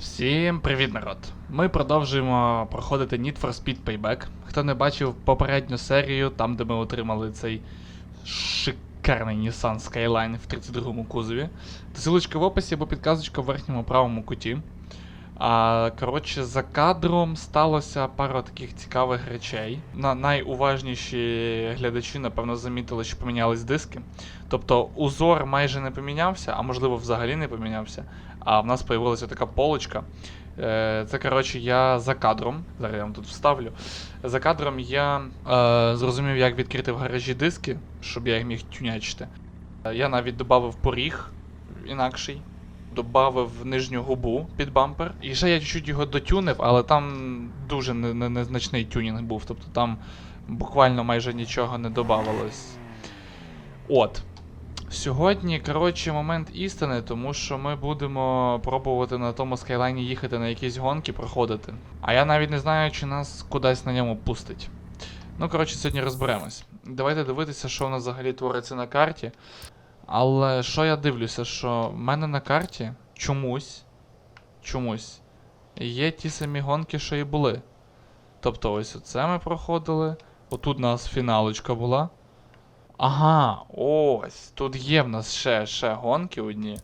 Всім привіт, народ! Ми продовжуємо проходити Need for Speed Payback. Хто не бачив попередню серію, там де ми отримали цей шикарний Nissan Skyline в 32-му кузові. Ссылочка в описі або підказочка в верхньому правому куті. А, коротше, за кадром сталося пара таких цікавих речей. На найуважніші глядачі, напевно, замітили, що помінялись диски. Тобто узор майже не помінявся, а можливо взагалі не помінявся. А в нас появилася така полочка. Е, Це, коротше, я за кадром. Зараз я вам тут вставлю. За кадром я е, зрозумів, як відкрити в гаражі диски, щоб я їх міг тюнячити. Е, Я навіть додав поріг інакший, додав нижню губу під бампер. І ще я чуть-чуть його дотюнив, але там дуже не- не- незначний тюнінг був. Тобто там буквально майже нічого не додавалось. От. Сьогодні, коротше, момент істини, тому що ми будемо пробувати на тому скайлайні їхати на якісь гонки, проходити. А я навіть не знаю, чи нас кудись на ньому пустить. Ну, коротше, сьогодні розберемось. Давайте дивитися, що у нас взагалі твориться на карті. Але що я дивлюся, що в мене на карті чомусь, чомусь є ті самі гонки, що і були. Тобто, ось оце ми проходили. Отут у нас фіналочка була. Ага, ось. Тут є в нас ще, ще гонки одні.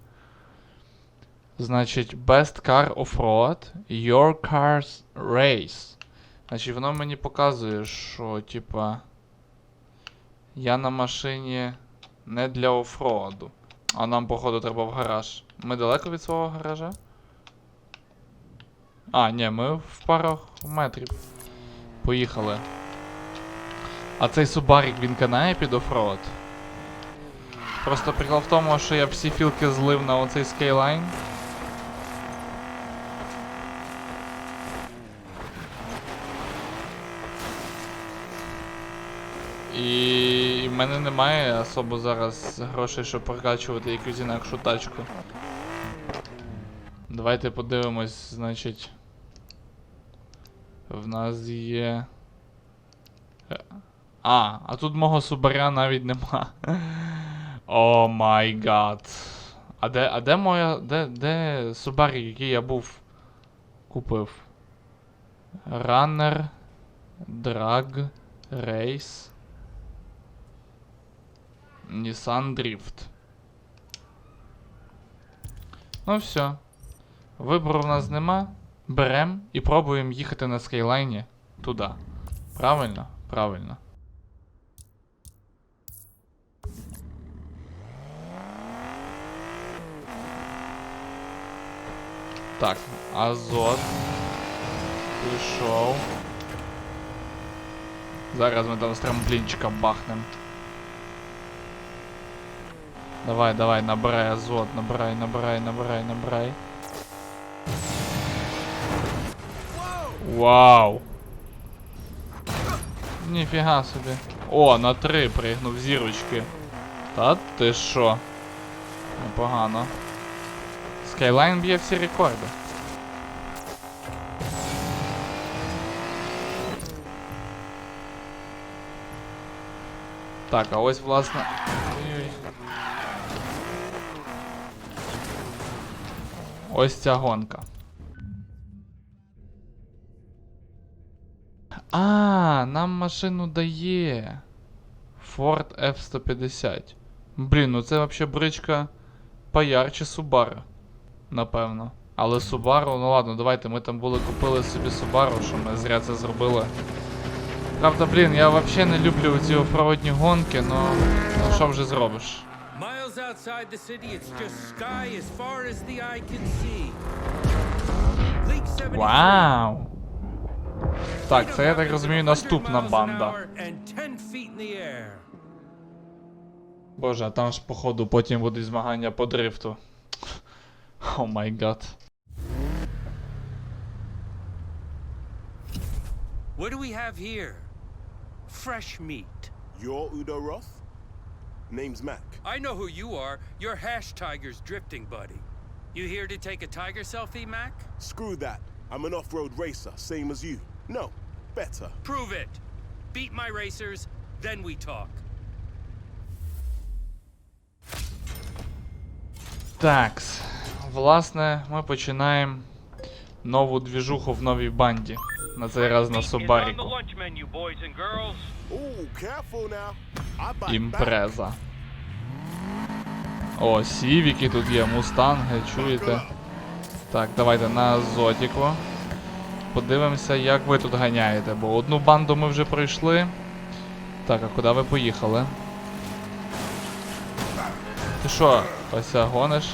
Значить, Best Car Off-Road, Your Cars Race. Значить, воно мені показує, що, типа. Я на машині не для офроаду. А нам, походу, треба в гараж. Ми далеко від свого гаража? А, ні, ми в парах метрів. Поїхали. А цей Субарік він канає під офроад? Просто прикол в тому, що я всі філки злив на оцей скейлайн. І в мене немає особо зараз грошей, щоб прокачувати якусь інакшу тачку. Давайте подивимось, значить. В нас є. А, а тут мого субаря навіть нема. О май гад. А де, а де моя. Де, де субар, який я був купив? Runner, Drag, Race. Nissan Drift. Ну все. Вибору в нас нема. Берем і пробуємо їхати на скейлайні туди. Правильно? Правильно. Так, азот. Пішов. Зараз ми там з трамплінчика бахнем. Давай, давай, набирай азот, набирай, набирай, набирай, набирай. Вау! Ніфіга собі. О, на три пригнув зірочки. Та ти що? Непогано. Skyline б'є всі рекорди. Так, а ось власне. Ой-ой. Ось ця гонка. А, нам машину дає. Ford F-150. Блін, ну це вообще бричка поярче Subaru. Напевно. Але Subaru, ну ладно, давайте ми там були купили собі Subaru, що ми зря це зробили. Правда, блін, я взагалі не люблю ці оффроадні гонки, но ну що вже зробиш? Miles outside the city, it's just sky as far as the eye can see. League 73. Вау! Так, це я так розумію, наступна банда. hour And 10 feet in the air. Боже, а там ж походу потім будуть змагання по дрифту. Oh my god. What do we have here? Fresh meat. You're Udo Roth? Name's Mac. I know who you are. You're Hash Tiger's drifting buddy. You here to take a tiger selfie, Mac? Screw that. I'm an off-road racer, same as you. No, better. Prove it. Beat my racers, then we talk. Thanks. Власне, ми починаємо нову двіжуху в новій банді. На цей раз на Субаріку. Імпреза. О, сівіки тут є, мустанги, чуєте? Так, давайте на Зотіку. Подивимося, як ви тут ганяєте, бо одну банду ми вже пройшли. Так, а куди ви поїхали? Ти що, Ося, гониш?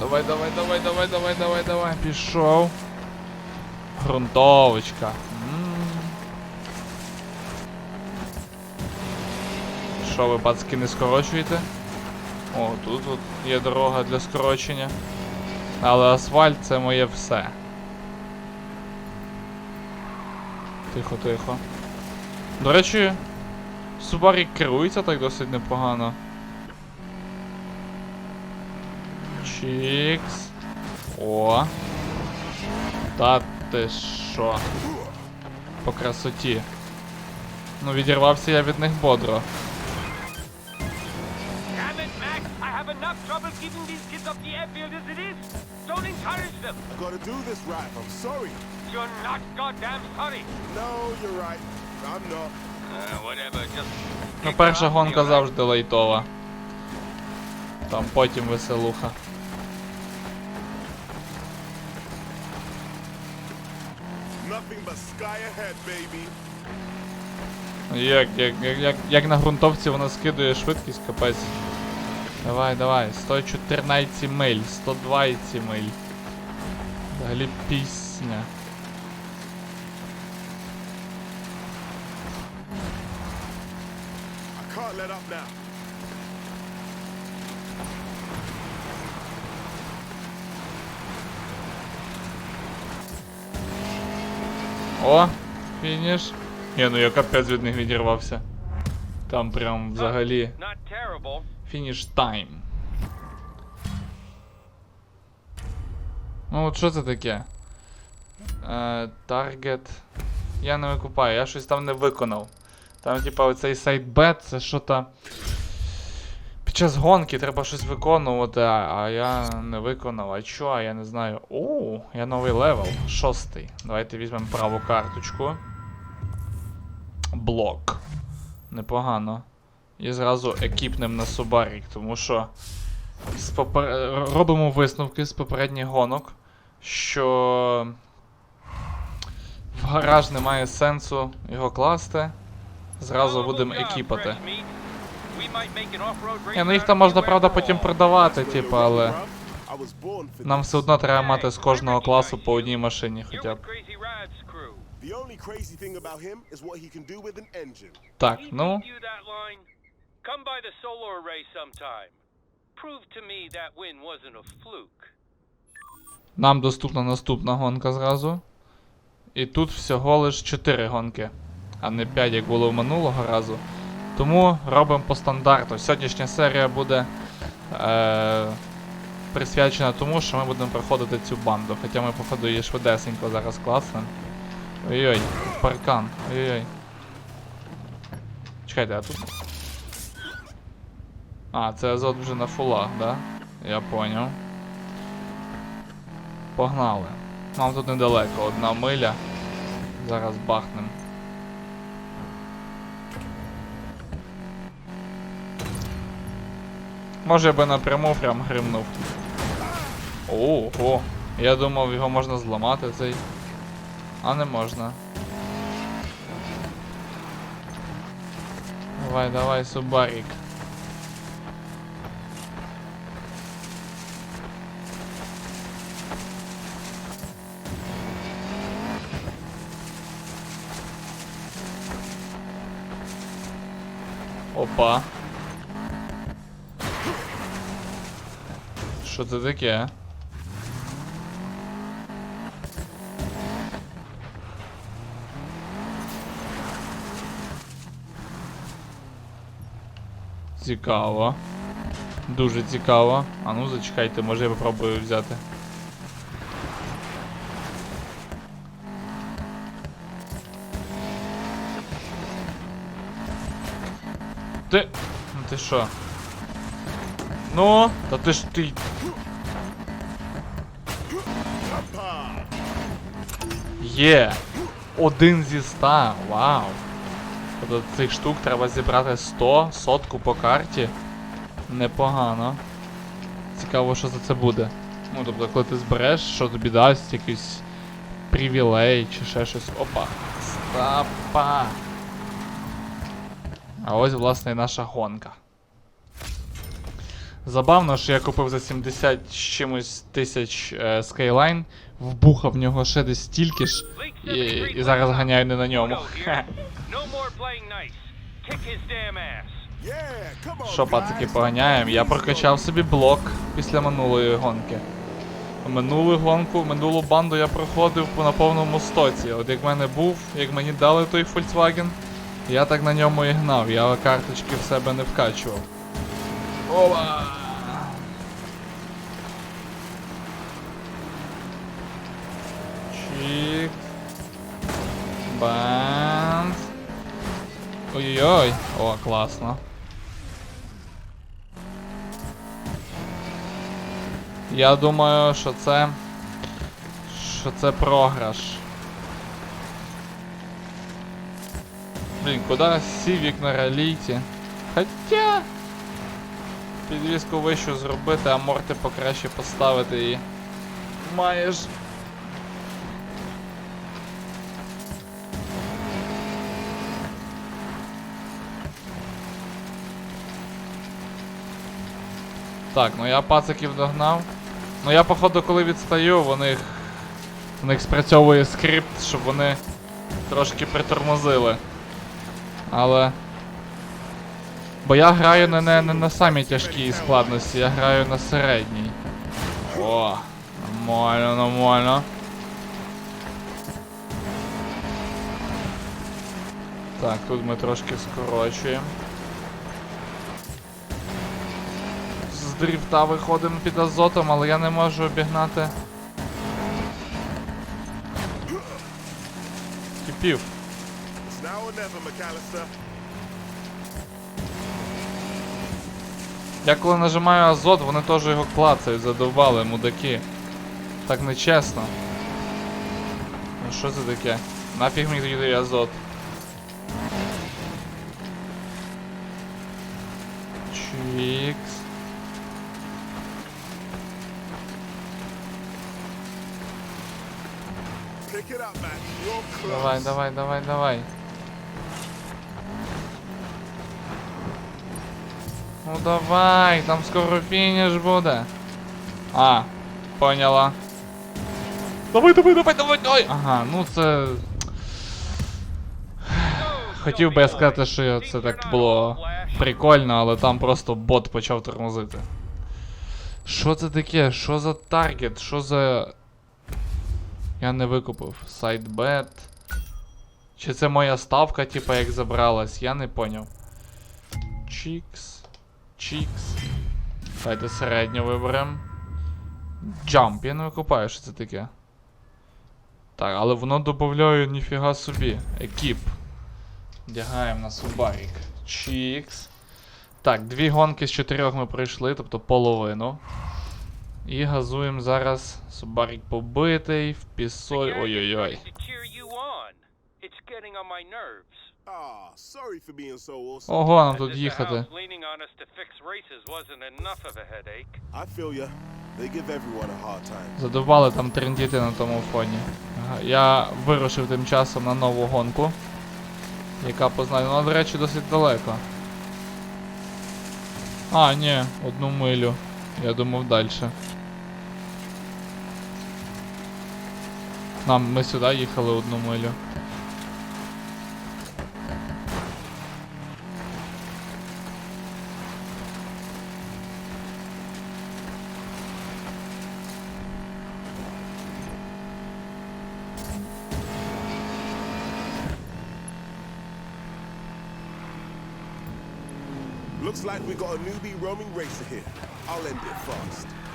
Давай, давай, давай, давай, давай, давай, давай, пішов. Грунтовочка. Що ви, пацки, не скорочуєте? О, тут от є дорога для скорочення. Але асфальт це моє все. Тихо, тихо. До речі, Subaru керується так досить непогано. Чікс. О. Та ти що? По красоті. Ну, відірвався я від них бодро. Damn it, Max! I have enough trouble keeping Як, як, як, як, як на ґрунтовці вона скидує швидкість, капець. Давай, давай, 114 миль, 120 миль. Взагалі пісня. I can't let up now. О, фініш. Ні, ну я капець від них відірвався. Там прям взагалі фініш тайм. Ну от що це таке? Е, Таргет. Я не викупаю, я щось там не виконав. Там, типа, оцей сайт бет, це що то. Під час гонки треба щось виконувати, а, я не виконав. А чо, а я не знаю. О, я новий левел, шостий. Давайте візьмемо праву карточку. Блок. Непогано. І зразу екіпнем на Субарік, тому що з попер... робимо висновки з попередніх гонок, що в гараж немає сенсу його класти. Зразу будемо екіпати. Ні, ну їх там можна, правда, потім продавати, типу, але нам все одно треба мати з кожного класу по одній машині хоча б. Так, ну, нам доступна наступна гонка зразу. І тут всього лиш 4 гонки, а не 5, як було минулого разу. Тому робимо по стандарту. Сьогоднішня серія буде е, присвячена тому, що ми будемо проходити цю банду. Хоча ми, походу, її швидесенько зараз класнемо. Ой-ой, паркан. Ой-ой. Чекайте, а тут. А, це азот вже на фулах, да? Я поняв. Погнали. Нам тут недалеко, одна миля. Зараз бахнем. Може би напряму прям гримнув. Ого. Я думав його можна зламати цей. А не можна. Давай, давай, Субарік. Опа. Що це таке? Цікаво. Дуже цікаво. А ну зачекайте, може я попробую взяти. Ти. Ну ти що? Ну, та ти ж ти. Є! Один зі ста. Вау. Тобто цих штук треба зібрати 100, сотку по карті. Непогано. Цікаво, що за це буде. Ну, тобто, коли ти збереш, що тобі дасть, якийсь привілей чи ще щось. Опа. Стапа. А ось, власне, і наша гонка. Забавно, що я купив за 70 з чимось тисяч е, Skyline, вбухав в нього ще десь стільки ж, і, і зараз ганяю не на ньому. Що, пацики, поганяємо? Я прокачав собі блок після минулої гонки. Минулу гонку, минулу банду я проходив на повному стоці. От як мене був, як мені дали той Volkswagen, я так на ньому і гнав, я карточки в себе не вкачував. Опа! Чик. Банд. Ой-ой-ой. О, класно. Я думаю, що це. Що це програш. Блін, куди Сівік на реліті? Хоча. Підвіску вищу зробити, а морти покраще поставити і. Маєш. Так, ну я пациків догнав. Ну я походу коли відстаю, в них. В них спрацьовує скрипт, щоб вони трошки притормозили. Але. Бо я граю не, не, не на самій тяжкій складності, я граю на середній. О, нормально, нормально. Так, тут ми трошки скорочуємо. Дріфта виходимо під азотом, але я не можу обігнати. Кипів. Я коли нажимаю азот, вони теж його клацають, задовбали, мудаки. Так нечесно. Ну що це таке? Нафіг мені тоді азот? Чікс. Pick it up, man. You're close. Давай, давай, давай, давай. Ну давай, там скоро фініш буде. А, поняла. Давай, давай, давай, давай, давай. Ага, ну це. Хотів би я сказати, що це так було прикольно, але там просто бот почав тормозити. Що це таке? Що за таргет? Що за. Я не викупив. Сайдбет. Чи це моя ставка, типа, як забралась? Я не поняв. Чікс. Чікс. Давайте середню виберемо. Джамп, я не викупаю, що це таке. Так, але воно додає ніфіга собі. Екіп. Вдягаємо на субарік. Чікс. Так, дві гонки з чотирьох ми пройшли, тобто половину. І газуємо зараз. Субарік побитий, в пісоль. Ой-ой-ой. Ah, sorry for being so awesome. Ого, нам тут їхати. Задовбали там трендіти на тому фоні. Ага, Я вирушив тим часом на нову гонку. Яка познаю. Ну, до речі, досить далеко. А, ні, одну милю. Я думав далі. Нам ми сюди їхали одну милю. Looks like we got a newbie roaming racer here. I'll end it fast.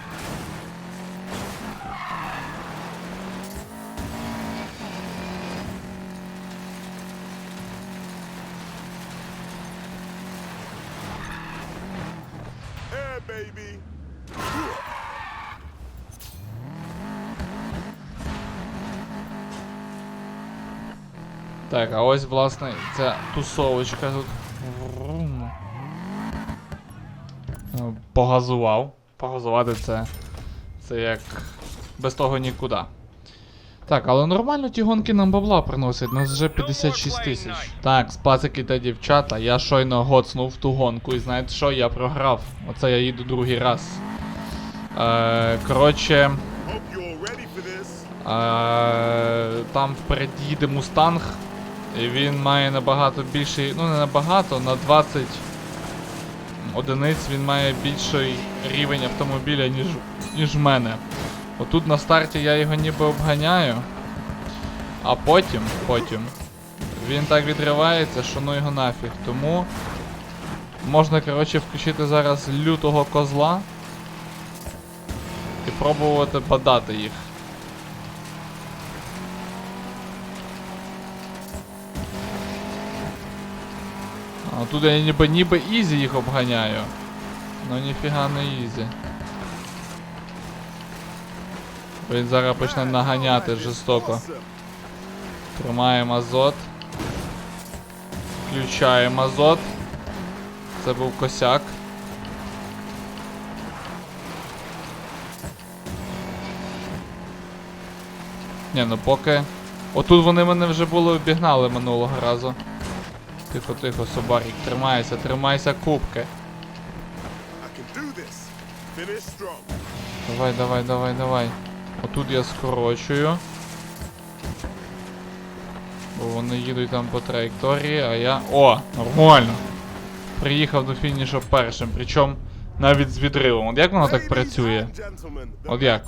Так, а ось, власне, ця тусовочка тут. Погазував. Погазувати це. Це як. Без того нікуди. Так, але нормально ті гонки нам бабла приносять, нас вже 56 тисяч. Так, спацики та дівчата, я щойно гоцнув ту гонку, і знаєте що, я програв. Оце я їду другий раз. Е, коротше. Е, там впереді їде Мустанг. І він має набагато більший. Ну не набагато, на 20 одиниць він має більший рівень автомобіля, ніж, ніж мене. Отут на старті я його ніби обганяю. А потім, потім. Він так відривається, що ну його нафіг. Тому можна, коротше, включити зараз лютого козла і пробувати бадати їх. А тут я ніби ніби ізі їх обганяю. Ну ніфіга не ізі. Він зараз почне наганяти жорстоко. Тримаємо азот. Включаємо азот. Це був косяк. Ні, ну поки. Отут вони мене вже було обігнали минулого разу. Тихо, тихо, собарік, тримайся, тримайся кубки. Давай, давай, давай, давай. Отут я скорочую. Бо вони їдуть там по траєкторії, а я. О! Нормально! Приїхав до фінішу першим, причому навіть з відривом. От як воно так працює? От як?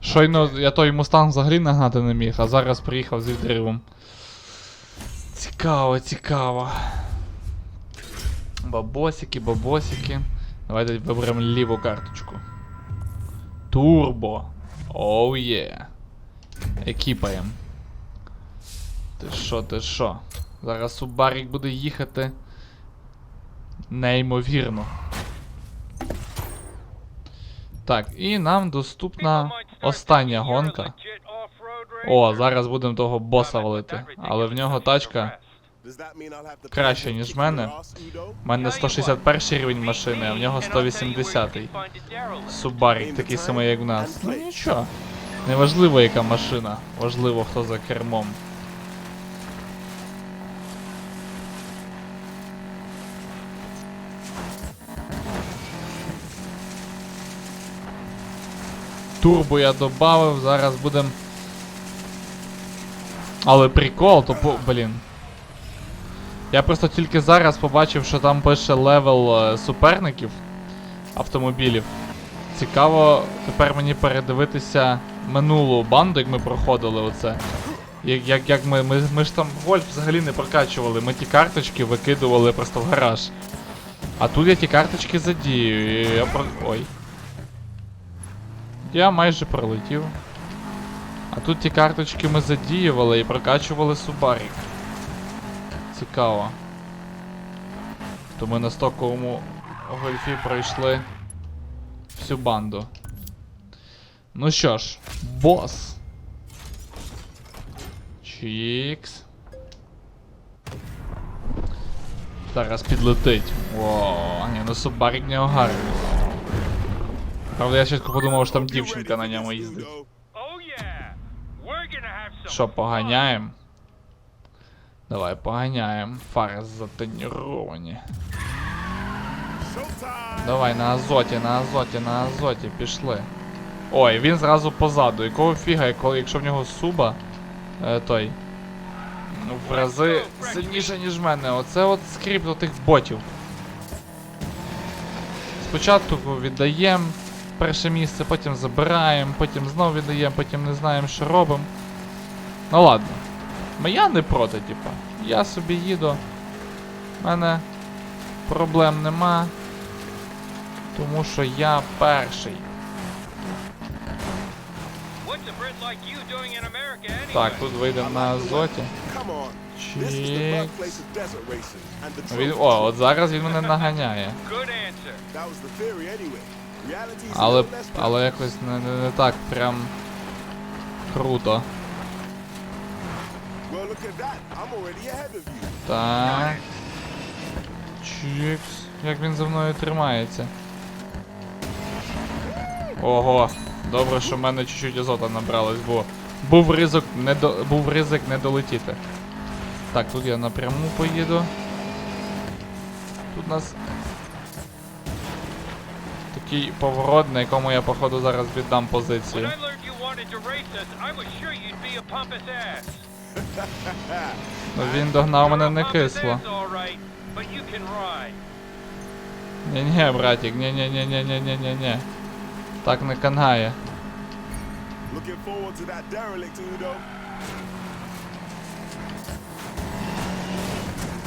Щойно я той мустанг взагалі нагнати не міг, а зараз приїхав з відривом. Цікаво, цікаво. Бабосики, бабосики. Давайте виберемо ліву карточку. Турбо. Оу є. Екіпаєм. Ти що, ти що? Зараз Субарік буде їхати. Неймовірно. Так, і нам доступна остання гонка. О, зараз будемо того боса валити. Але в нього тачка. Краще, ніж в мене. У мене 161 рівень машини, а в нього 180. Субарік такий самий, як в нас. Ну нічого. Неважливо, яка машина. Важливо, хто за кермом. Турбо я добавив, зараз будем. Але прикол, то по. Блін. Я просто тільки зараз побачив, що там пише левел е, суперників автомобілів. Цікаво тепер мені передивитися минулу банду, як ми проходили оце. Як, як, як ми, ми, ми ж там Вольф взагалі не прокачували, ми ті карточки викидували просто в гараж. А тут я ті карточки задію. І я про... Ой. Я майже пролетів. А тут ті карточки ми задіювали і прокачували Субарік. Цікаво. То ми на стоковому гольфі пройшли всю банду. Ну що ж, бос. Чікс. Зараз підлетить. О, ні, ну Субарік в нього. Правда, я чітко подумав, що там дівчинка на ньому їздить. Що, поганяємо? Давай, поганяємо. Фари затоніровані. Давай, на азоті, на азоті, на азоті, пішли. Ой, він зразу позаду. Якого фіга, якщо в нього суба е, той. ну, В рази сильніше, ніж мене. Оце от скрипт тих ботів. Спочатку віддаємо перше місце, потім забираємо, потім знову віддаємо, потім не знаємо, що робимо. Ну ладно. М- Я не проти, типа. Я собі їду. У мене проблем нема. Тому що я перший. Так, тут вийдемо на азоті. Чік. Він, о, от зараз він мене наганяє. Але, але якось не, не, не так прям круто. Так. Чікс. Як він за мною тримається. Ого. Добре, що в мене чуть-чуть азота набралось, бо був ризик не до... був ризик не долетіти. Так, тут я напряму поїду. Тут у нас такий поворот, на якому я походу зараз віддам позицію. Ну він догнав мене не кисло. Ні-ні, братик, ні-ні-ні-ні-ні-ні-ні. Так не канає.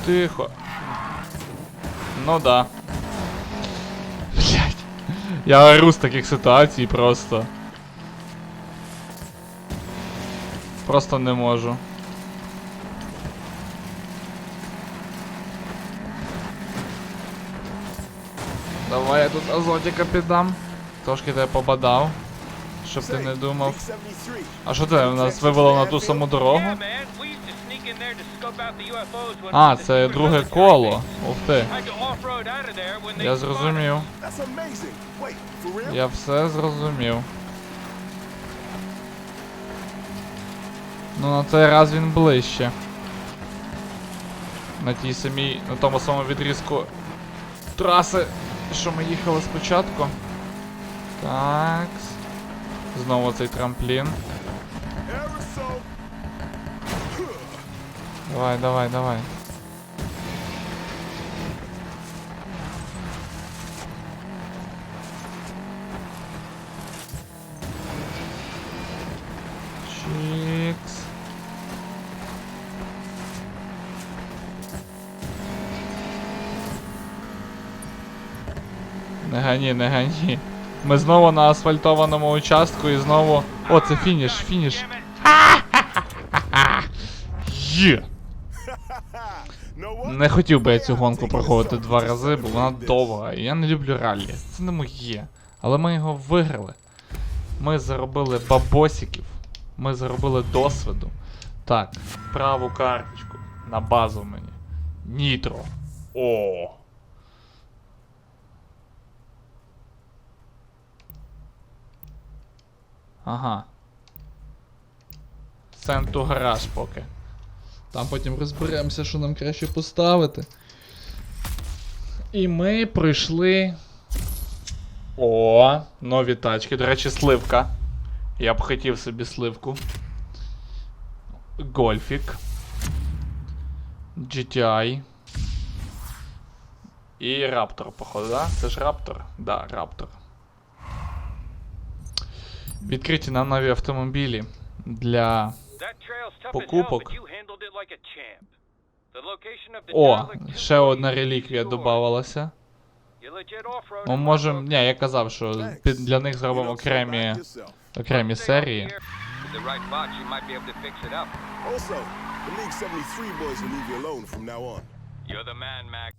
Тихо. Ну да. Блять. Я ору з таких ситуацій просто. Просто не можу. Давай я тут азотика піддам. Трошки тебе побадав. Щоб ти не думав. А що це у нас вивело на ту саму дорогу? А, це друге коло. Ух ти. Я зрозумів. Я все зрозумів. Ну на цей раз він ближче. На тій самій, на тому самому відрізку траси, що ми їхали спочатку. Так. Знову цей трамплін. Давай, давай, давай. Не гані, не гані. Ми знову на асфальтованому участку і знову. О, це фініш, фініш. Є! Не хотів би я цю гонку проходити два рази, бо вона довга, я не люблю раллі. Це не моє. Але ми його виграли. Ми заробили бабосиків. Ми заробили досвіду. Так, праву карточку. На базу мені. Нітро. О. Ага. Сенту гараж поки. Там потім розберемося, що нам краще поставити. І ми пройшли. О, нові тачки. До речі, сливка. Я б хотів собі сливку. Гольфік. GTI. І Раптор, походу, да? Це ж Раптор? Да, Раптор. Відкриті нам нові автомобілі для Покупок. О, ще одна реліквія додавалася. Ми можемо. Ні, я казав, що для них зробимо окремі, окремі серії. the air. With the right box, you might be able to fix it up. Also, the League 73 boys will leave you alone from now on. You're the man, Mac.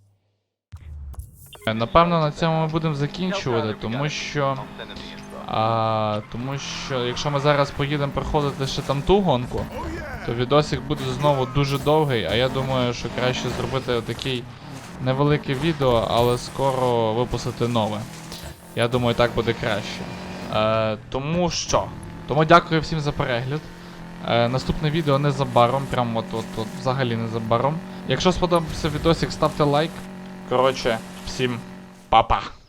Е, Напевно, на цьому ми будемо закінчувати, тому що. А, тому що якщо ми зараз поїдемо проходити ще там ту гонку, то відосик буде знову дуже довгий, а я думаю, що краще зробити такий невелике відео, але скоро випустити нове. Я думаю, так буде краще. Е, тому що. Тому дякую всім за перегляд. Е, наступне відео незабаром, прямо от, от, от взагалі незабаром. Якщо сподобався відосик, ставте лайк. Коротше, всім па-па!